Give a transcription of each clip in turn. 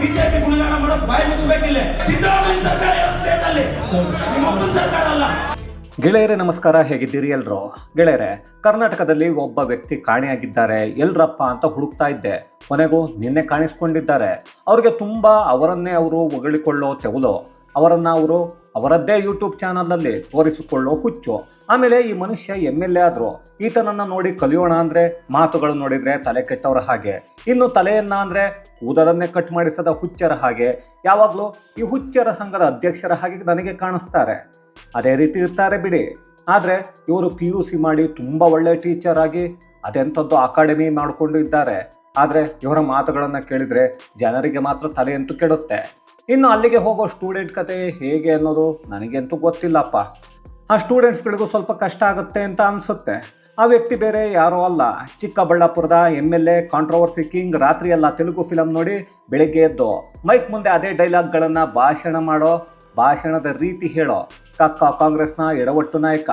BJP ಗುಣಗಾನ ಮಾಡೋದು ಬಾಯಿ ಮುಚ್ಚಬೇಕಿಲ್ಲ. ಸಿದ್ದರಾಮಯ್ಯ ಸರ್ಕಾರ ಸ್ಟೇಟ್ ಅಲ್ಲಿ. ನಿಮ್ಮಪ್ಪನ ಸರ್ಕಾರ ಅಲ್ಲ. ಗೆಳೆಯರೆ, ನಮಸ್ಕಾರ. ಹೇಗಿದ್ದೀರಿ ಎಲ್ರು? ಗೆಳೆಯರೆ, ಕರ್ನಾಟಕದಲ್ಲಿ ಒಬ್ಬ ವ್ಯಕ್ತಿ ಕಾಣೆಯಾಗಿದ್ದಾರೆ. ಎಲ್ರಪ್ಪ ಅಂತ ಹುಡುಕ್ತಾ ಇದ್ದೆ. ಕೊನೆಗೂ ನಿನ್ನೆ ಕಾಣಿಸ್ಕೊಂಡಿದ್ದಾರೆ. ಅವ್ರಿಗೆ ತುಂಬಾ ಅವರನ್ನೇ ಅವರು ಹೊಗಳಿಕೊಳ್ಳೋ ತೆವಲು. ಅವರನ್ನ ಅವರು ಅವರದ್ದೇ ಯೂಟ್ಯೂಬ್ ಚಾನಲಲ್ಲಿ ತೋರಿಸಿಕೊಳ್ಳೋ ಹುಚ್ಚು. ಆಮೇಲೆ ಈ ಮನುಷ್ಯ ಎಂ ಎಲ್ ಎ ಆದ್ರು, ಈತನನ್ನ ನೋಡಿ ಕಲಿಯೋಣ ಅಂದ್ರೆ ಮಾತುಗಳು ನೋಡಿದ್ರೆ ತಲೆ ಕೆಟ್ಟವರ ಹಾಗೆ. ಇನ್ನು ತಲೆಯನ್ನ ಅಂದ್ರೆ ಕೂದಲನ್ನೇ ಕಟ್ ಮಾಡಿಸದ ಹುಚ್ಚರ ಹಾಗೆ. ಯಾವಾಗಲೂ ಈ ಹುಚ್ಚರ ಸಂಘದ ಅಧ್ಯಕ್ಷರ ಹಾಗೆ ನನಗೆ ಕಾಣಿಸ್ತಾರೆ. ಅದೇ ರೀತಿ ಇರ್ತಾರೆ ಬಿಡಿ. ಆದರೆ ಇವರು ಪಿ ಯು ಸಿ ಮಾಡಿ ತುಂಬ ಒಳ್ಳೆ ಟೀಚರ್ ಆಗಿ ಅದೆಂಥದ್ದು ಅಕಾಡೆಮಿ ಮಾಡಿಕೊಂಡು ಇದ್ದಾರೆ. ಆದರೆ ಇವರ ಮಾತುಗಳನ್ನು ಕೇಳಿದರೆ ಜನರಿಗೆ ಮಾತ್ರ ತಲೆಯಂತೂ ಕೆಡುತ್ತೆ. ಇನ್ನು ಅಲ್ಲಿಗೆ ಹೋಗೋ ಸ್ಟೂಡೆಂಟ್ ಕತೆ ಹೇಗೆ ಅನ್ನೋದು ನನಗೆಂತೂ ಗೊತ್ತಿಲ್ಲಪ್ಪ. ಆ ಸ್ಟೂಡೆಂಟ್ಸ್ಗಳಿಗೂ ಸ್ವಲ್ಪ ಕಷ್ಟ ಆಗುತ್ತೆ ಅಂತ ಅನಿಸುತ್ತೆ. ಆ ವ್ಯಕ್ತಿ ಬೇರೆ ಯಾರೋ ಅಲ್ಲ. ಚಿಕ್ಕಬಳ್ಳಾಪುರದ M L A controversy king ರಾತ್ರಿ ಎಲ್ಲ ತೆಲುಗು ಫಿಲಮ್ ನೋಡಿ ಬೆಳಿಗ್ಗೆ ಎದ್ದು ಮೈಕ್ ಮುಂದೆ ಅದೇ ಡೈಲಾಗ್ಗಳನ್ನು ಭಾಷಣ ಮಾಡೋ, ಭಾಷಣದ ರೀತಿ ಹೇಳೋ ಕಕ್ಕ ಕಾಂಗ್ರೆಸ್ನ ಎಡವಟ್ಟು ನಾಯಕ.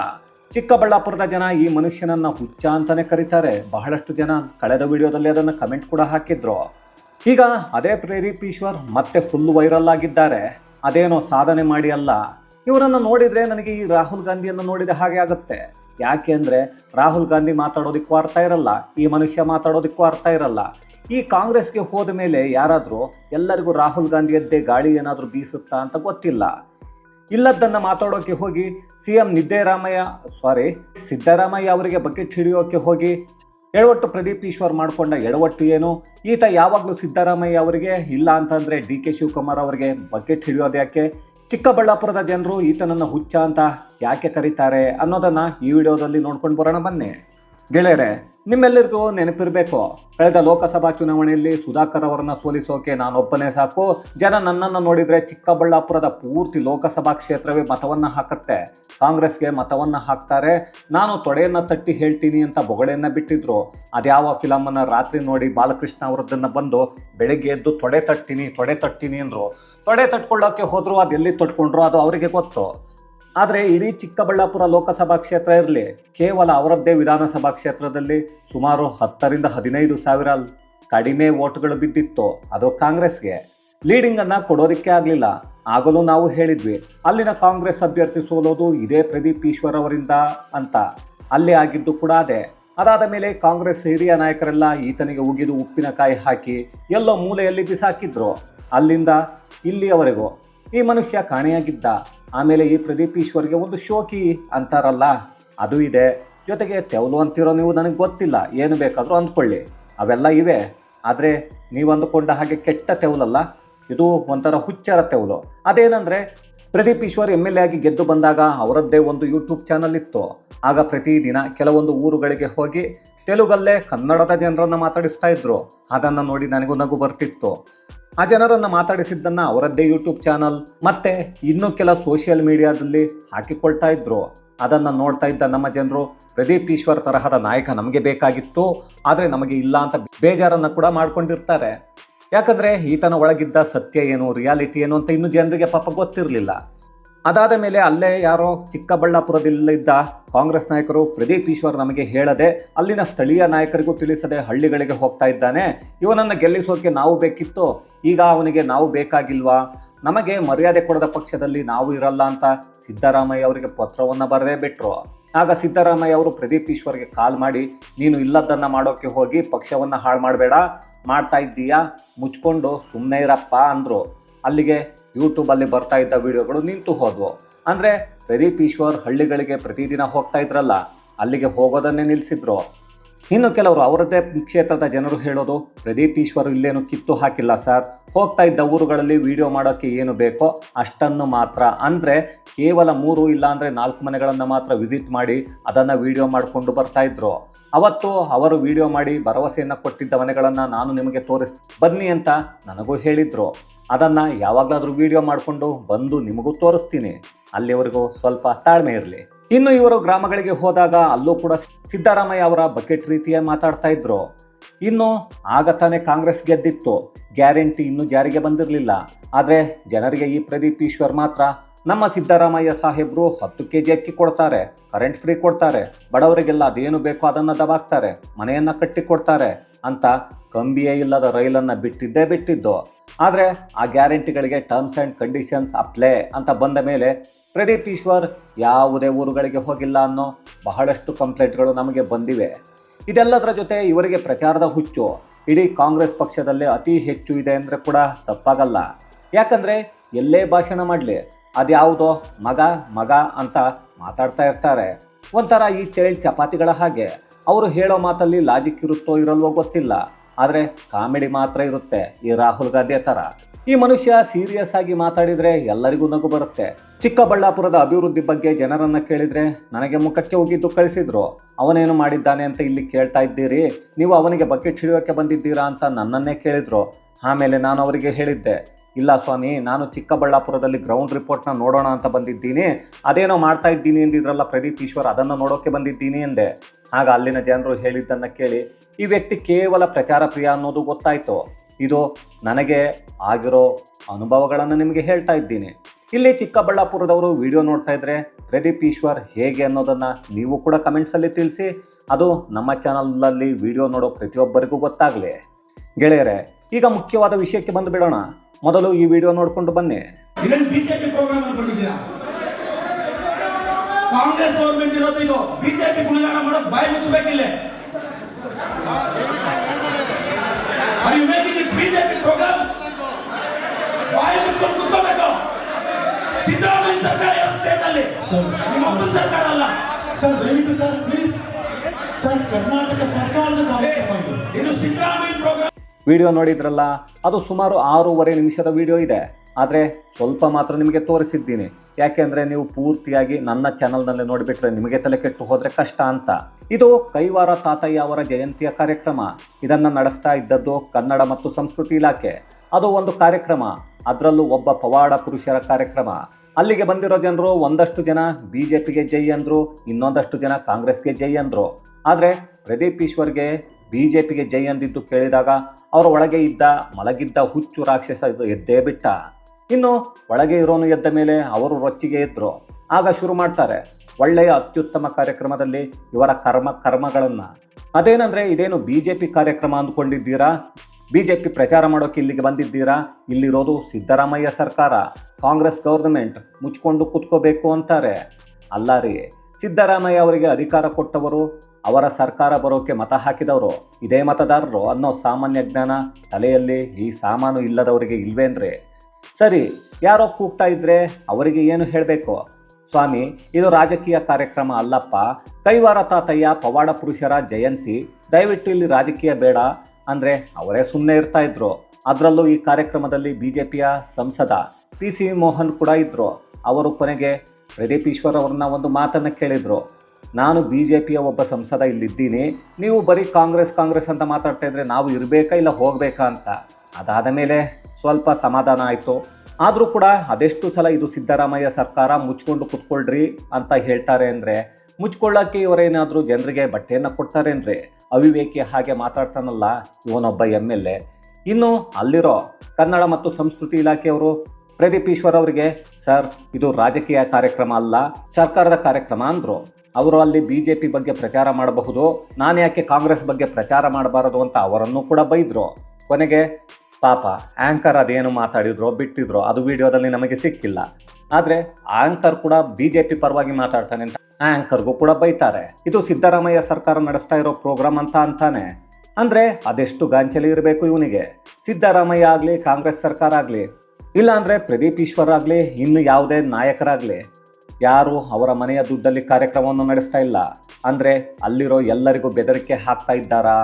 ಚಿಕ್ಕಬಳ್ಳಾಪುರದ ಜನ ಈ ಮನುಷ್ಯನನ್ನ ಹುಚ್ಚ ಅಂತಾನೆ ಕರೀತಾರೆ. ಬಹಳಷ್ಟು ಜನ ಕಳೆದ ವಿಡಿಯೋದಲ್ಲಿ ಅದನ್ನು ಕಮೆಂಟ್ ಕೂಡ ಹಾಕಿದ್ರು. ಈಗ ಅದೇ ಪ್ರೇರಿತ್ ಈಶ್ವರ್ ಮತ್ತೆ ಫುಲ್ ವೈರಲ್ ಆಗಿದ್ದಾರೆ. ಅದೇನೋ ಸಾಧನೆ ಮಾಡಿ ಅಲ್ಲ. ಇವರನ್ನು ನೋಡಿದರೆ ನನಗೆ ಈ ರಾಹುಲ್ ಗಾಂಧಿಯನ್ನು ನೋಡಿದ ಹಾಗೆ ಆಗುತ್ತೆ. ಯಾಕೆ ಅಂದರೆ ರಾಹುಲ್ ಗಾಂಧಿ ಮಾತಾಡೋದಕ್ಕೂ ಅರ್ಥ ಇರಲ್ಲ, ಈ ಮನುಷ್ಯ ಮಾತಾಡೋದಕ್ಕೂ ಅರ್ಥ ಇರಲ್ಲ. ಈ ಕಾಂಗ್ರೆಸ್ಗೆ ಹೋದ ಮೇಲೆ ಯಾರಾದರೂ ಎಲ್ಲರಿಗೂ ರಾಹುಲ್ ಗಾಂಧಿಯದ್ದೇ ಗಾಳಿ ಏನಾದರೂ ಬೀಸುತ್ತಾ ಅಂತ ಗೊತ್ತಿಲ್ಲ. ಇಲ್ಲದ್ದನ್ನು ಮಾತಾಡೋಕ್ಕೆ ಹೋಗಿ, C M Nidderamaiah sorry Siddaramaiah ಅವರಿಗೆ ಬಕೆಟ್ ಹಿಡಿಯೋಕ್ಕೆ ಹೋಗಿ ಎಡವಟ್ಟು ಪ್ರದೀಪ್ ಈಶ್ವರ್ ಮಾಡಿಕೊಂಡ ಎಡವಟ್ಟು ಏನು? ಈತ ಯಾವಾಗಲೂ ಸಿದ್ದರಾಮಯ್ಯ ಅವರಿಗೆ, ಇಲ್ಲ ಅಂತಂದರೆ ಡಿ ಕೆ ಶಿವಕುಮಾರ್ ಅವರಿಗೆ ಬಕೆಟ್ ಹಿಡಿಯೋದು ಯಾಕೆ? ಚಿಕ್ಕಬಳ್ಳಾಪುರದ ಜನರು ಈತನನ್ನು ಹುಚ್ಚ ಅಂತ ಯಾಕೆ ಕರೀತಾರೆ ಅನ್ನೋದನ್ನು ಈ ವಿಡಿಯೋದಲ್ಲಿ ನೋಡ್ಕೊಂಡು ಬರೋಣ ಬನ್ನಿ. ಗೆಳೆಯರೆ, ನಿಮ್ಮೆಲ್ಲರಿಗೂ ನೆನಪಿರಬೇಕು, ಕಳೆದ ಲೋಕಸಭಾ ಚುನಾವಣೆಯಲ್ಲಿ ಸುಧಾಕರ್ ಅವರನ್ನ ಸೋಲಿಸೋಕೆ ನಾನೊಬ್ಬನೇ ಸಾಕು. ಜನ ನನ್ನನ್ನು ನೋಡಿದ್ರೆ ಚಿಕ್ಕಬಳ್ಳಾಪುರದ ಪೂರ್ತಿ ಲೋಕಸಭಾ ಕ್ಷೇತ್ರವೇ ಮತವನ್ನ ಹಾಕತ್ತೆ. ಕಾಂಗ್ರೆಸ್ಗೆ ಮತವನ್ನ ಹಾಕ್ತಾರೆ. ನಾನು ತೊಡೆಯನ್ನ ತಟ್ಟಿ ಹೇಳ್ತೀನಿ ಅಂತ ಬೊಗಳೆಯನ್ನ ಬಿಟ್ಟಿದ್ರು. ಅದ್ಯಾವ ಫಿಲಮನ್ನ ರಾತ್ರಿ ನೋಡಿ ಬಾಲಕೃಷ್ಣ ಅವರದನ್ನ ಬಂದು ಬೆಳಗ್ಗೆ ಎದ್ದು ತೊಡೆ ತಟ್ಟಿನಿ ತೊಡೆ ತಟ್ಟಿನಿ ಅಂದ್ರು. ತೊಡೆ ತಟ್ಕೊಳ್ಳೋಕೆ ಹೋದ್ರು, ಅದೆಲ್ಲಿ ತೊಟ್ಕೊಂಡ್ರು, ಅದು ಅವರಿಗೆ ಗೊತ್ತು. ಆದರೆ ಇಡೀ ಚಿಕ್ಕಬಳ್ಳಾಪುರ ಲೋಕಸಭಾ ಕ್ಷೇತ್ರ ಇರಲಿ, ಕೇವಲ ಅವರದ್ದೇ ವಿಧಾನಸಭಾ ಕ್ಷೇತ್ರದಲ್ಲಿ ಸುಮಾರು ಹತ್ತರಿಂದ ಹದಿನೈದು ಸಾವಿರ ಕಡಿಮೆ ಓಟ್ಗಳು ಬಿದ್ದಿತ್ತು. ಅದು ಕಾಂಗ್ರೆಸ್ಗೆ. ಲೀಡಿಂಗ್ ಅನ್ನ ಕೊಡೋದಕ್ಕೆ ಆಗಲಿಲ್ಲ. ಆಗಲೂ ನಾವು ಹೇಳಿದ್ವಿ, ಅಲ್ಲಿನ ಕಾಂಗ್ರೆಸ್ ಅಭ್ಯರ್ಥಿ ಸೋಲೋದು ಇದೇ ಪ್ರದೀಪ್ ಈಶ್ವರ್ ಅವರಿಂದ ಅಂತ. ಅಲ್ಲಿ ಆಗಿದ್ದು ಕೂಡ ಅದೇ. ಅದಾದ ಮೇಲೆ ಕಾಂಗ್ರೆಸ್ ಹಿರಿಯ ನಾಯಕರೆಲ್ಲ ಈತನಿಗೆ ಉಗಿದು ಉಪ್ಪಿನಕಾಯಿ ಹಾಕಿ ಎಲ್ಲೋ ಮೂಲೆಯಲ್ಲಿ ಬಿಸಾಕಿದ್ರು. ಅಲ್ಲಿಂದ ಇಲ್ಲಿಯವರೆಗೂ ಈ ಮನುಷ್ಯ ಕಾಣೆಯಾಗಿದ್ದ. ಆಮೇಲೆ ಈ ಪ್ರದೀಪ್ ಈಶ್ವರ್ಗೆ ಒಂದು ಶೋಕಿ ಅಂತಾರಲ್ಲ, ಅದು ಇದೆ. ಜೊತೆಗೆ ತೆವಲು ಅಂತಿರೋ ನೀವು ನನಗೆ ಗೊತ್ತಿಲ್ಲ, ಏನು ಬೇಕಾದರೂ ಅಂದ್ಕೊಳ್ಳಿ. ಅವೆಲ್ಲ ಇವೆ, ಆದರೆ ನೀವು ಅಂದುಕೊಂಡ ಹಾಗೆ ಕೆಟ್ಟ ತೆವಲಲ್ಲ, ಇದು ಒಂಥರ ಹುಚ್ಚರ ತೆವಲು. ಅದೇನಂದರೆ, Pradeep Eshwar M L A ಆಗಿ ಗೆದ್ದು ಬಂದಾಗ ಅವರದ್ದೇ ಒಂದು ಯೂಟ್ಯೂಬ್ ಚಾನಲ್ ಇತ್ತು. ಆಗ ಪ್ರತಿದಿನ ಕೆಲವೊಂದು ಊರುಗಳಿಗೆ ಹೋಗಿ ತೆಲುಗಲ್ಲೇ ಕನ್ನಡದ ಜನರನ್ನು ಮಾತಾಡಿಸ್ತಾ ಇದ್ರು. ಅದನ್ನು ನೋಡಿ ನನಗೂ ನಗು ಬರ್ತಿತ್ತು. ಆ ಜನರನ್ನು ಮಾತಾಡಿಸಿದ್ದನ್ನ ಅವರದ್ದೇ ಯೂಟ್ಯೂಬ್ ಚಾನಲ್ ಮತ್ತೆ ಇನ್ನು ಕೆಲ ಸೋಷಿಯಲ್ ಮೀಡಿಯಾದಲ್ಲಿ ಹಾಕಿಕೊಳ್ತಾ ಇದ್ರು. ಅದನ್ನು ನೋಡ್ತಾ ಇದ್ದ ನಮ್ಮ ಜನರು, ಪ್ರದೀಪ್ ಈಶ್ವರ್ ತರಹದ ನಾಯಕ ನಮಗೆ ಬೇಕಾಗಿತ್ತು, ಆದರೆ ನಮಗೆ ಇಲ್ಲ ಅಂತ ಬೇಜಾರನ್ನು ಕೂಡ ಮಾಡ್ಕೊಂಡಿರ್ತಾರೆ. ಯಾಕಂದ್ರೆ ಈತನ ಒಳಗಿದ್ದ ಸತ್ಯ ಏನು ರಿಯಾಲಿಟಿ ಏನು ಅಂತ ಇನ್ನು ಜನರಿಗೆ ಪಾಪ ಗೊತ್ತಿರಲಿಲ್ಲ. ಅದಾದ ಮೇಲೆ ಅಲ್ಲೇ ಯಾರೋ ಚಿಕ್ಕಬಳ್ಳಾಪುರದಲ್ಲಿದ್ದ ಕಾಂಗ್ರೆಸ್ ನಾಯಕರು ಪ್ರದೀಪ್ ಈಶ್ವರ್ ನಮಗೆ ಹೇಳದೆ ಅಲ್ಲಿನ ಸ್ಥಳೀಯ ನಾಯಕರಿಗೂ ತಿಳಿಸದೆ ಹಳ್ಳಿಗಳಿಗೆ ಹೋಗ್ತಾ ಇದ್ದಾನೆ. ಇವನನ್ನು ಗೆಲ್ಲಿಸೋಕೆ ನಾವು ಬೇಕಿತ್ತು. ಈಗ ಅವನಿಗೆ ನಾವು ಬೇಕಾಗಿಲ್ವಾ? ನಮಗೆ ಮರ್ಯಾದೆ ಕೊಡದ ಪಕ್ಷದಲ್ಲಿ ನಾವು ಇರಲ್ಲ ಅಂತ ಸಿದ್ದರಾಮಯ್ಯ ಅವರಿಗೆ ಪತ್ರವನ್ನು ಬರದೇ ಬಿಟ್ರು. ಆಗ ಸಿದ್ದರಾಮಯ್ಯ ಅವರು ಪ್ರದೀಪ್ ಈಶ್ವರ್ಗೆ ಕಾಲ್ ಮಾಡಿ, ನೀನು ಇಲ್ಲದನ್ನು ಮಾಡೋಕ್ಕೆ ಹೋಗಿ ಪಕ್ಷವನ್ನು ಹಾಳು ಮಾಡಬೇಡ ಮಾಡ್ತಾ ಇದ್ದೀಯಾ? ಮುಚ್ಕೊಂಡು ಸುಮ್ಮನೆ ಇರಪ್ಪ ಅಂದರು. ಅಲ್ಲಿಗೆ ಯೂಟ್ಯೂಬಲ್ಲಿ ಬರ್ತಾ ಇದ್ದ ವಿಡಿಯೋಗಳು ನಿಂತು ಹೋದ್ವು. ಅಂದರೆ ಪ್ರದೀಪ್ ಈಶ್ವರ್ ಹಳ್ಳಿಗಳಿಗೆ ಪ್ರತಿದಿನ ಹೋಗ್ತಾ ಇದ್ರಲ್ಲ, ಅಲ್ಲಿಗೆ ಹೋಗೋದನ್ನೇ ನಿಲ್ಲಿಸಿದ್ರು ಇನ್ನು ಕೆಲವರು ಅವರದ್ದೇ ಕ್ಷೇತ್ರದ ಜನರು ಹೇಳೋದು ಪ್ರದೀಪ್ ಈಶ್ವರ್ ಇಲ್ಲೇನು ಕಿತ್ತು ಹಾಕಿಲ್ಲ ಸರ್. ಹೋಗ್ತಾ ಇದ್ದ ಊರುಗಳಲ್ಲಿ ವಿಡಿಯೋ ಮಾಡೋಕ್ಕೆ ಏನು ಬೇಕೋ ಅಷ್ಟನ್ನು ಮಾತ್ರ. ಅಂದರೆ ಕೇವಲ ಮೂರು ಇಲ್ಲ ಅಂದರೆ ನಾಲ್ಕು ಮನೆಗಳನ್ನು ಮಾತ್ರ ವಿಸಿಟ್ ಮಾಡಿ ಅದನ್ನು ವಿಡಿಯೋ ಮಾಡಿಕೊಂಡು ಬರ್ತಾ ಇದ್ರು. ಅವತ್ತು ಅವರು ವಿಡಿಯೋ ಮಾಡಿ ಭರವಸೆಯನ್ನು ಕೊಟ್ಟಿದ್ದ ಮನೆಗಳನ್ನು ನಾನು ನಿಮಗೆ ತೋರಿಸ್, ಬನ್ನಿ ಅಂತ ನನಗೂ ಹೇಳಿದ್ರು. ಅದನ್ನು ಯಾವಾಗಲಾದರೂ ವಿಡಿಯೋ ಮಾಡಿಕೊಂಡು ಬಂದು ನಿಮಗೂ ತೋರಿಸ್ತೀನಿ. ಅಲ್ಲಿವರೆಗೂ ಸ್ವಲ್ಪ ತಾಳ್ಮೆ ಇರಲಿ. ಇನ್ನು ಇವರು ಗ್ರಾಮಗಳಿಗೆ ಹೋದಾಗ ಅಲ್ಲೂ ಕೂಡ ಸಿದ್ದರಾಮಯ್ಯ ಅವರ ಬಕೆಟ್ ರೀತಿಯ ಮಾತಾಡ್ತಾ ಇದ್ರು. ಇನ್ನು ಆಗ ತಾನೇ ಕಾಂಗ್ರೆಸ್ ಗೆದ್ದಿತ್ತು. ಗ್ಯಾರಂಟಿ ಇನ್ನೂ ಜಾರಿಗೆ ಬಂದಿರಲಿಲ್ಲ. ಆದರೆ ಜನರಿಗೆ ಈ ಪ್ರದೀಪ್ ಈಶ್ವರ್ ಮಾತ್ರ ನಮ್ಮ ಸಿದ್ದರಾಮಯ್ಯ ಸಾಹೇಬರು ಹತ್ತು ಕೆ ಜಿ ಅಕ್ಕಿ ಕೊಡ್ತಾರೆ ಕರೆಂಟ್ ಫ್ರೀ ಕೊಡ್ತಾರೆ, ಬಡವರಿಗೆಲ್ಲ ಅದೇನು ಬೇಕೋ ಅದನ್ನು ದಬಾಕ್ತಾರೆ, ಮನೆಯನ್ನು ಕಟ್ಟಿ ಕೊಡ್ತಾರೆ ಅಂತ ಕಂಬಿಯೇ ಇಲ್ಲದ ರೈಲನ್ನು ಬಿಟ್ಟಿದ್ದೇ ಬಿಟ್ಟಿದ್ದು. ಆದರೆ ಆ ಗ್ಯಾರಂಟಿಗಳಿಗೆ ಟರ್ಮ್ಸ್ ಆ್ಯಂಡ್ ಕಂಡೀಷನ್ಸ್ ಅಪ್ಲೇ ಅಂತ ಬಂದ ಮೇಲೆ ಪ್ರದೀಪ್ ಈಶ್ವರ್ ಯಾವುದೇ ಊರುಗಳಿಗೆ ಹೋಗಿಲ್ಲ ಅನ್ನೋ ಬಹಳಷ್ಟು ಕಂಪ್ಲೇಂಟ್ಗಳು ನಮಗೆ ಬಂದಿವೆ. ಇದೆಲ್ಲದರ ಜೊತೆ ಇವರಿಗೆ ಪ್ರಚಾರದ ಹುಚ್ಚು. ಇಡೀ ಕಾಂಗ್ರೆಸ್ ಪಕ್ಷದಲ್ಲೇ ಅತಿ ಹೆಚ್ಚು ಇದೆ ಅಂದರೆ ಕೂಡ ತಪ್ಪಾಗಲ್ಲ. ಯಾಕಂದರೆ ಎಲ್ಲೇ ಭಾಷಣ ಮಾಡಲಿ, ಅದ್ಯಾವುದೋ ಮಗ ಮಗ ಅಂತ ಮಾತಾಡ್ತಾ ಇರ್ತಾರೆ. ಒಂಥರ ಈ ಚೈಲ್ಡ್ ಚಪಾತಿಗಳ ಹಾಗೆ. ಅವರು ಹೇಳೋ ಮಾತಲ್ಲಿ ಲಾಜಿಕ್ ಇರುತ್ತೋ ಇರಲ್ವೋ ಗೊತ್ತಿಲ್ಲ. ಆದರೆ ಕಾಮಿಡಿ ಮಾತ್ರ ಇರುತ್ತೆ. ಈ ರಾಹುಲ್ ಗಾಂಧಿ ಥರ ಈ ಮನುಷ್ಯ ಸೀರಿಯಸ್ ಆಗಿ ಮಾತಾಡಿದರೆ ಎಲ್ಲರಿಗೂ ನಗು ಬರುತ್ತೆ. ಚಿಕ್ಕಬಳ್ಳಾಪುರದ ಅಭಿವೃದ್ಧಿ ಬಗ್ಗೆ ಜನರನ್ನು ಕೇಳಿದರೆ ನನಗೆ ಮುಖಕ್ಕೆ ಹೋಗಿದ್ದು ಕಳಿಸಿದ್ರು. ಅವನೇನು ಮಾಡಿದ್ದಾನೆ ಅಂತ ಇಲ್ಲಿ ಕೇಳ್ತಾ ಇದ್ದೀರಿ? ನೀವು ಅವನಿಗೆ ಬಕೆಟ್ ಹಿಡಿಯೋಕ್ಕೆ ಬಂದಿದ್ದೀರಾ ಅಂತ ನನ್ನನ್ನೇ ಕೇಳಿದ್ರು. ಆಮೇಲೆ ನಾನು ಅವರಿಗೆ ಹೇಳಿದ್ದೆ. ಇಲ್ಲ ಸ್ವಾಮಿ, ನಾನು ಚಿಕ್ಕಬಳ್ಳಾಪುರದಲ್ಲಿ ಗ್ರೌಂಡ್ ರಿಪೋರ್ಟ್ನ ನೋಡೋಣ ಅಂತ ಬಂದಿದ್ದೀನಿ. ಅದೇನೋ ಮಾಡ್ತಾ ಇದ್ದೀನಿ ಎಂದಿದ್ರಲ್ಲ ಪ್ರದೀಪ್ ಈಶ್ವರ್, ಅದನ್ನು ನೋಡೋಕೆ ಬಂದಿದ್ದೀನಿ ಎಂದೆ ಆಗ ಅಲ್ಲಿನ ಜನರು ಹೇಳಿದ್ದನ್ನು ಕೇಳಿ, ಈ ವ್ಯಕ್ತಿ ಕೇವಲ ಪ್ರಚಾರ ಪ್ರಿಯ ಅನ್ನೋದು ಗೊತ್ತಾಯಿತು. ಇದು ನನಗೆ ಆಗಿರೋ ಅನುಭವಗಳನ್ನು ನಿಮಗೆ ಹೇಳ್ತಾ ಇದ್ದೀನಿ. ಇಲ್ಲಿ ಚಿಕ್ಕಬಳ್ಳಾಪುರದವರು ವಿಡಿಯೋ ನೋಡ್ತಾ ಇದ್ರೆ, ಪ್ರದೀಪ್ ಈಶ್ವರ್ ಹೇಗೆ ಅನ್ನೋದನ್ನು ನೀವು ಕೂಡ ಕಮೆಂಟ್ಸಲ್ಲಿ ತಿಳಿಸಿ, ಅದು ನಮ್ಮ ಚಾನಲಲ್ಲಿ ವಿಡಿಯೋ ನೋಡೋ ಪ್ರತಿಯೊಬ್ಬರಿಗೂ ಗೊತ್ತಾಗಲಿ. ಗೆಳೆಯರೆ ಈಗ ಮುಖ್ಯವಾದ ವಿಷಯಕ್ಕೆ ಬಂದು ಬಿಡೋಣ. ಮೊದಲು ಈ ವಿಡಿಯೋ ನೋಡಿಕೊಂಡು ಬನ್ನಿ. ಬಿಜೆಪಿ ಪ್ರೋಗ್ರಾಮ್ ಅನ್ಕೊಂಡಿದ್ದೀರಾ ಕಾಂಗ್ರೆಸ್ ಗೌರ್ಮೆಂಟ್ ಇರೋದು ಇದು. ಬಿಜೆಪಿ ಗುಣಗಾನ ಮಾಡೋಕ್ ಬಾಯಿ ಮುಚ್ಚಬೇಕಿಲ್ಲ. Are you making it BJP program ಬಾಯಿ ಮುಚ್ಕೊಂಡು ಕುತ್ಕೋಬೇಕು ಸಿದ್ದರಾಮಯ್ಯ ಸರ್ಕಾರ ಇರೋ ಸ್ಟೇಟ್ ಅಲ್ಲಿ? ನಿಮ್ಮ ಅಪ್ಪನ ಸರ್ಕಾರ ಅಲ್ಲ. ಸರ್ ದಯವಿಟ್ಟು ಸರ್ ಪ್ಲೀಸ್ ಸರ್ ಕರ್ನಾಟಕ ಸರ್ಕಾರದ ಕಾರ್ಯಕ್ರಮ ಇದು. ಇದು ಸಿದ್ದರಾಮಯ್ಯ ಪ್ರೋಗ್ರಾಮ್ ವಿಡಿಯೋ ನೋಡಿದ್ರಲ್ಲ, ಅದು ಸುಮಾರು ಆರೂವರೆ ನಿಮಿಷದ ವಿಡಿಯೋ ಇದೆ. ಆದರೆ ಸ್ವಲ್ಪ ಮಾತ್ರ ನಿಮಗೆ ತೋರಿಸಿದ್ದೀನಿ. ಯಾಕೆಂದರೆ ನೀವು ಪೂರ್ತಿಯಾಗಿ ನನ್ನ ಚಾನಲ್ನಲ್ಲಿ ನೋಡಿಬಿಟ್ರೆ ನಿಮಗೆ ತಲೆ ಕೆಟ್ಟು ಹೋದರೆ ಕಷ್ಟ ಅಂತ. ಇದು ಕೈವಾರ ತಾತಯ್ಯ ಅವರ ಜಯಂತಿಯ ಕಾರ್ಯಕ್ರಮ. ಇದನ್ನು ನಡೆಸ್ತಾ ಇದ್ದದ್ದು ಕನ್ನಡ ಮತ್ತು ಸಂಸ್ಕೃತಿ ಇಲಾಖೆ. ಅದು ಒಂದು ಕಾರ್ಯಕ್ರಮ. ಅದರಲ್ಲೂ ಒಬ್ಬ ಪವಾಡ ಪುರುಷರ ಕಾರ್ಯಕ್ರಮ. ಅಲ್ಲಿಗೆ ಬಂದಿರೋ ಜನರು ಒಂದಷ್ಟು ಜನ ಬಿ ಜೆ ಪಿಗೆ ಜೈ ಅಂದರು, ಇನ್ನೊಂದಷ್ಟು ಜನ ಕಾಂಗ್ರೆಸ್ಗೆ ಜೈ ಅಂದರು. ಆದರೆ ಪ್ರದೀಪ್ ಈಶ್ವರ್ಗೆ ಬಿ ಜೆ ಅಂದಿದ್ದು ಕೇಳಿದಾಗ ಅವರ ಒಳಗೆ ಇದ್ದ, ಮಲಗಿದ್ದ ಹುಚ್ಚು ರಾಕ್ಷಸ ಎದ್ದೇ ಬಿಟ್ಟ. ಇನ್ನು ಒಳಗೆ ಇರೋನು ಎದ್ದ ಮೇಲೆ ಅವರು ರೊಚ್ಚಿಗೆ ಎದ್ರು. ಆಗ ಶುರು ಮಾಡ್ತಾರೆ ಒಳ್ಳೆಯ ಅತ್ಯುತ್ತಮ ಕಾರ್ಯಕ್ರಮದಲ್ಲಿ ಇವರ ಕರ್ಮ, ಕರ್ಮಗಳನ್ನು. ಅದೇನಂದರೆ ಇದೇನು ಬಿ ಜೆ ಪಿ ಕಾರ್ಯಕ್ರಮ ಅಂದ್ಕೊಂಡಿದ್ದೀರಾ? ಬಿ ಜೆ ಪಿ ಪ್ರಚಾರ ಮಾಡೋಕೆ ಇಲ್ಲಿಗೆ ಬಂದಿದ್ದೀರಾ? ಇಲ್ಲಿರೋದು ಸಿದ್ದರಾಮಯ್ಯ ಸರ್ಕಾರ. ಕಾಂಗ್ರೆಸ್ ಗೌರ್ನಮೆಂಟ್ ಮುಚ್ಕೊಂಡು ಕೂತ್ಕೋಬೇಕು ಅಂತಾರೆ. ಅಲ್ಲ ರೀ ಸಿದ್ದರಾಮಯ್ಯ ಅವರಿಗೆ ಅಧಿಕಾರ ಕೊಟ್ಟವರು, ಅವರ ಸರ್ಕಾರ ಬರೋಕೆ ಮತ ಹಾಕಿದವರು, ಇದೇ ಮತದಾರರು ಅನ್ನೋ ಸಾಮಾನ್ಯ ಜ್ಞಾನ ತಲೆಯಲ್ಲಿ ಈ ಸಾಮಾನು ಇಲ್ಲದವರಿಗೆ ಇಲ್ವೇಂದ್ರೆ ಸರಿ, ಯಾರೋ ಕೂಗ್ತಾ ಇದ್ರೆ ಅವರಿಗೆ ಏನು ಹೇಳಬೇಕು? ಸ್ವಾಮಿ, ಇದು ರಾಜಕೀಯ ಕಾರ್ಯಕ್ರಮ ಅಲ್ಲಪ್ಪ. ಕೈವಾರ ತಾತಯ್ಯ, ಪವಾಡ ಪುರುಷರ ಜಯಂತಿ. ದಯವಿಟ್ಟು ಇಲ್ಲಿ ರಾಜಕೀಯ ಬೇಡ ಅಂದರೆ ಅವರೇ ಸುಮ್ಮನೆ ಇರ್ತಾ ಇದ್ರು. ಅದರಲ್ಲೂ ಈ ಕಾರ್ಯಕ್ರಮದಲ್ಲಿ ಬಿ ಜೆ ಪಿಯ ಸಂಸದ ಪಿ ಸಿ ಮೋಹನ್ ಕೂಡ ಇದ್ದರು ಅವರು ಕೊನೆಗೆ ಪ್ರದೀಪ್ ಈಶ್ವರ್ ಅವ್ರನ್ನ ಒಂದು ಮಾತನ್ನು ಕೇಳಿದರು. ನಾನು ಬಿ ಜೆ ಪಿಯ ಒಬ್ಬ ಸಂಸದ ಇಲ್ಲಿದ್ದೀನಿ. ನೀವು ಬರೀ ಕಾಂಗ್ರೆಸ್ ಕಾಂಗ್ರೆಸ್ ಅಂತ ಮಾತಾಡ್ತಾ ಇದ್ರೆ ನಾವು ಇರಬೇಕಾ ಇಲ್ಲ ಹೋಗಬೇಕಾ ಅಂತ? ಅದಾದ ಮೇಲೆ ಸ್ವಲ್ಪ ಸಮಾಧಾನ ಆಯಿತು. ಆದರೂ ಕೂಡ ಅದೆಷ್ಟು ಸಲ ಇದು ಸಿದ್ದರಾಮಯ್ಯ ಸರ್ಕಾರ ಮುಚ್ಕೊಂಡು ಕುತ್ಕೊಳ್ರಿ ಅಂತ ಹೇಳ್ತಾರೆ ಅಂದರೆ ಮುಚ್ಕೊಳ್ಳೋಕ್ಕೆ ಇವರೇನಾದರೂ ಜನರಿಗೆ ಬಟ್ಟೆಯನ್ನು ಕೊಡ್ತಾರೆ ಅಂದರೆ, ಅವಿವೇಕಿ ಹಾಗೆ ಮಾತಾಡ್ತಾನಲ್ಲ, ಇವನೊಬ್ಬ ಎಂ ಎಲ್ ಎ. ಇನ್ನು ಅಲ್ಲಿರೋ ಕನ್ನಡ ಮತ್ತು ಸಂಸ್ಕೃತಿ ಇಲಾಖೆಯವರು ಪ್ರದೀಪ್ ಈಶ್ವರ್ ಅವರಿಗೆ, ಸರ್, ಇದು ರಾಜಕೀಯ ಕಾರ್ಯಕ್ರಮ ಅಲ್ಲ, ಸರ್ಕಾರದ ಕಾರ್ಯಕ್ರಮ ಅಂದರು. ಅವರು ಅಲ್ಲಿ ಬಿ ಜೆ ಪಿ ಬಗ್ಗೆ ಪ್ರಚಾರ ಮಾಡಬಹುದು, ನಾನು ಯಾಕೆ ಕಾಂಗ್ರೆಸ್ ಬಗ್ಗೆ ಪ್ರಚಾರ ಮಾಡಬಾರದು ಅಂತ ಅವರನ್ನು ಕೂಡ ಬೈದರು. ಕೊನೆಗೆ ಪಾಪ ಆ್ಯಂಕರ್ ಅದೇನು ಮಾತಾಡಿದ್ರೋ, ಬಿಟ್ಟಿದ್ರು, ಅದು ವಿಡಿಯೋದಲ್ಲಿ ನಮಗೆ ಸಿಕ್ಕಿಲ್ಲ. ಆದರೆ ಆ್ಯಂಕರ್ ಕೂಡ ಬಿ ಜೆ ಪಿ ಪರವಾಗಿ ಮಾತಾಡ್ತಾನೆ ಅಂತ ಆ್ಯಂಕರ್ಗೂ ಕೂಡ ಬೈತಾರೆ. ಇದು ಸಿದ್ದರಾಮಯ್ಯ ಸರ್ಕಾರ ನಡೆಸ್ತಾ ಇರೋ ಪ್ರೋಗ್ರಾಮ್ ಅಂತ ಅಂತಾನೆ. ಅಂದರೆ ಅದೆಷ್ಟು ಗಾಂಚಲಿ ಇರಬೇಕು ಇವನಿಗೆ. ಸಿದ್ದರಾಮಯ್ಯ ಆಗಲಿ, ಕಾಂಗ್ರೆಸ್ ಸರ್ಕಾರ ಆಗಲಿ ಇಲ್ಲಾಂದರೆ ಪ್ರದೀಪ್ ಈಶ್ವರ್ ಆಗಲಿ, ಇನ್ನು ಯಾವುದೇ ನಾಯಕರಾಗಲಿ, ಯಾರು ಅವರ ಮನೆಯ ದುಡ್ಡಲ್ಲಿ ಕಾರ್ಯಕ್ರಮವನ್ನು ನಡೆಸ್ತಾ ಇಲ್ಲ. ಅಂದರೆ ಅಲ್ಲಿರೋ ಎಲ್ಲರಿಗೂ ಬೆದರಿಕೆ ಹಾಕ್ತಾ ಇದ್ದಾರಾ?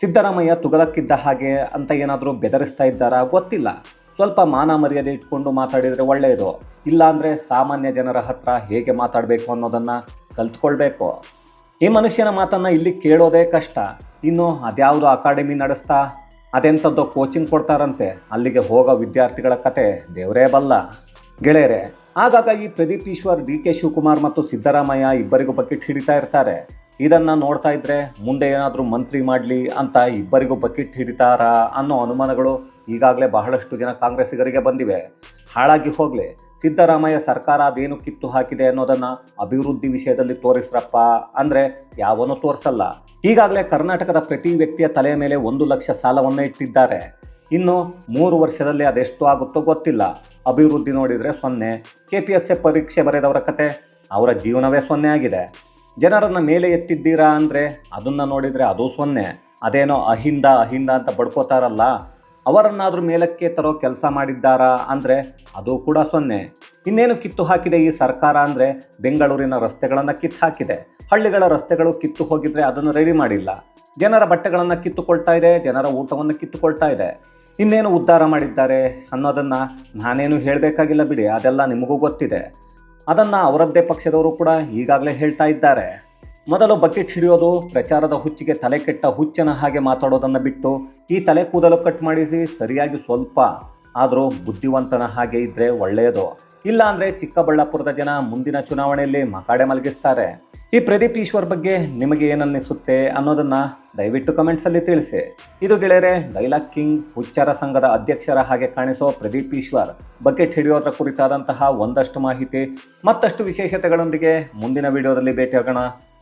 ಸಿದ್ದರಾಮಯ್ಯ ತುಗಲಕ್ಕಿದ್ದ ಹಾಗೆ ಅಂತ ಏನಾದರೂ ಬೆದರಿಸ್ತಾ ಇದ್ದಾರಾ? ಗೊತ್ತಿಲ್ಲ. ಸ್ವಲ್ಪ ಮಾನ ಮರ್ಯಾದೆ ಇಟ್ಕೊಂಡು ಮಾತಾಡಿದರೆ ಒಳ್ಳೆಯದು ಇಲ್ಲಾಂದರೆ ಸಾಮಾನ್ಯ ಜನರ ಹತ್ರ ಹೇಗೆ ಮಾತಾಡಬೇಕು ಅನ್ನೋದನ್ನು ಕಲ್ತ್ಕೊಳ್ಬೇಕು. ಈ ಮನುಷ್ಯನ ಮಾತನ್ನು ಇಲ್ಲಿ ಕೇಳೋದೇ ಕಷ್ಟ. ಇನ್ನು ಅದ್ಯಾವುದೋ ಅಕಾಡೆಮಿ ನಡೆಸ್ತಾ ಅದೆಂಥದ್ದೋ ಕೋಚಿಂಗ್ ಕೊಡ್ತಾರಂತೆ? ಅಲ್ಲಿಗೆ ಹೋಗೋ ವಿದ್ಯಾರ್ಥಿಗಳ ಕತೆ ದೇವರೇ ಬಲ್ಲ. ಗೆಳೆಯರೆ ಆಗಾಗ ಈ ಪ್ರದೀಪ್ ಈಶ್ವರ್, ಡಿ ಕೆ ಶಿವಕುಮಾರ್ ಮತ್ತು ಸಿದ್ದರಾಮಯ್ಯ ಇಬ್ಬರಿಗೂ ಬಕೆಟ್ ಹಿಡಿತಾ ಇರ್ತಾರೆ. ಇದನ್ನ ನೋಡ್ತಾ ಇದ್ರೆ ಮುಂದೆ ಏನಾದರೂ ಮಂತ್ರಿ ಮಾಡಲಿ ಅಂತ ಇಬ್ಬರಿಗೂ ಬಕೆಟ್ ಹಿಡಿತಾರಾ ಅನ್ನೋ ಅನುಮಾನಗಳು ಈಗಾಗಲೇ ಬಹಳಷ್ಟು ಜನ ಕಾಂಗ್ರೆಸ್ಸಿಗರಿಗೆ ಬಂದಿವೆ. ಹಾಳಾಗಿ ಹೋಗಲಿ. ಸಿದ್ದರಾಮಯ್ಯ ಸರ್ಕಾರ ಅದೇನು ಕಿತ್ತು ಹಾಕಿದೆ ಅನ್ನೋದನ್ನ ಅಭಿವೃದ್ಧಿ ವಿಷಯದಲ್ಲಿ ತೋರಿಸ್ರಪ್ಪ ಅಂದ್ರೆ ಯಾವನು ತೋರಿಸಲ್ಲ. ಈಗಾಗಲೇ ಕರ್ನಾಟಕದ ಪ್ರತಿ ವ್ಯಕ್ತಿಯ ತಲೆಯ ಮೇಲೆ ಒಂದು ಲಕ್ಷ ಸಾಲವನ್ನು ಇಟ್ಟಿದ್ದಾರೆ. ಇನ್ನು ಮೂರು ವರ್ಷದಲ್ಲಿ ಅದೆಷ್ಟು ಆಗುತ್ತೋ ಗೊತ್ತಿಲ್ಲ. ಅಭಿವೃದ್ಧಿ ನೋಡಿದರೆ ಸೊನ್ನೆ. ಕೆ ಪಿ ಎಸ್ ಎ ಪರೀಕ್ಷೆ ಬರೆದವರ ಕತೆ, ಅವರ ಜೀವನವೇ ಸೊನ್ನೆ ಆಗಿದೆ. ಜನರನ್ನು ಮೇಲೆ ಎತ್ತಿದ್ದೀರಾ ಅಂದರೆ ಅದನ್ನು ನೋಡಿದರೆ ಅದು ಸೊನ್ನೆ. ಅದೇನೋ ಅಹಿಂದ ಅಹಿಂದ ಅಂತ ಬಡ್ಕೋತಾರಲ್ಲ. ಅವರನ್ನಾದ್ರೂ ಮೇಲಕ್ಕೆ ತರೋ ಕೆಲಸ ಮಾಡಿದ್ದಾರಾ ಅಂದರೆ ಅದು ಕೂಡ ಸೊನ್ನೆ. ಇನ್ನೇನು ಕಿತ್ತು ಹಾಕಿದೆ ಈ ಸರ್ಕಾರ ಅಂದರೆ ಬೆಂಗಳೂರಿನ ರಸ್ತೆಗಳನ್ನು ಕಿತ್ತು ಹಾಕಿದೆ. ಹಳ್ಳಿಗಳ ರಸ್ತೆಗಳು ಕಿತ್ತು ಹೋಗಿದ್ರೆ ಅದನ್ನು ರೆಡಿ ಮಾಡಿಲ್ಲ. ಜನರ ಬಟ್ಟೆಗಳನ್ನು ಕಿತ್ತುಕೊಳ್ತಾ ಇದೆ, ಜನರ ಊಟವನ್ನು ಕಿತ್ತುಕೊಳ್ತಾ ಇದೆ. ಇನ್ನೇನು ಉದ್ಧಾರ ಮಾಡಿದ್ದಾರೆ ಅನ್ನೋದನ್ನು ನಾನೇನು ಹೇಳಬೇಕಾಗಿಲ್ಲ ಬಿಡಿ, ಅದೆಲ್ಲ ನಿಮಗೂ ಗೊತ್ತಿದೆ. ಅದನ್ನು ಅವರದ್ದೇ ಪಕ್ಷದವರು ಕೂಡ ಈಗಾಗಲೇ ಹೇಳ್ತಾ ಇದ್ದಾರೆ. ಮೊದಲು ಬಕೆಟ್ ಹಿಡಿಯೋದು, ಪ್ರಚಾರದ ಹುಚ್ಚಿಗೆ ತಲೆ ಕೆಟ್ಟ ಹುಚ್ಚನ ಹಾಗೆ ಮಾತಾಡೋದನ್ನು ಬಿಟ್ಟು ಈ ತಲೆ ಕೂದಲು ಕಟ್ ಮಾಡಿಸಿ ಸರಿಯಾಗಿ ಸ್ವಲ್ಪ ಆದರೂ ಬುದ್ಧಿವಂತನ ಹಾಗೆ ಇದ್ದರೆ ಒಳ್ಳೆಯದು. ಇಲ್ಲ ಅಂದರೆ ಚಿಕ್ಕಬಳ್ಳಾಪುರದ ಜನ ಮುಂದಿನ ಚುನಾವಣೆಯಲ್ಲಿ ಮಕಾಡೆ ಮಲಗಿಸ್ತಾರೆ. ಈ ಪ್ರದೀಪ್ ಈಶ್ವರ್ ಬಗ್ಗೆ ನಿಮಗೆ ಏನನ್ನಿಸುತ್ತೆ ಅನ್ನೋದನ್ನು ದಯವಿಟ್ಟು ಕಮೆಂಟ್ಸಲ್ಲಿ ತಿಳಿಸಿ. ಇದು ಗೆಳೆಯರೆ, ಡೈಲಾಗ್ ಕಿಂಗ್, ಹುಚ್ಚರ ಸಂಘದ ಅಧ್ಯಕ್ಷರ ಹಾಗೆ ಕಾಣಿಸೋ ಪ್ರದೀಪ್ ಈಶ್ವರ್. ಬಕೆಟ್ ಹಿಡಿಯೋದ್ರ ಕುರಿತಾದಂತಹ ಒಂದಷ್ಟು ಮಾಹಿತಿ, ಮತ್ತಷ್ಟು ವಿಶೇಷತೆಗಳೊಂದಿಗೆ ಮುಂದಿನ ವಿಡಿಯೋದಲ್ಲಿ ಭೇಟಿಯಾಗೋಣ.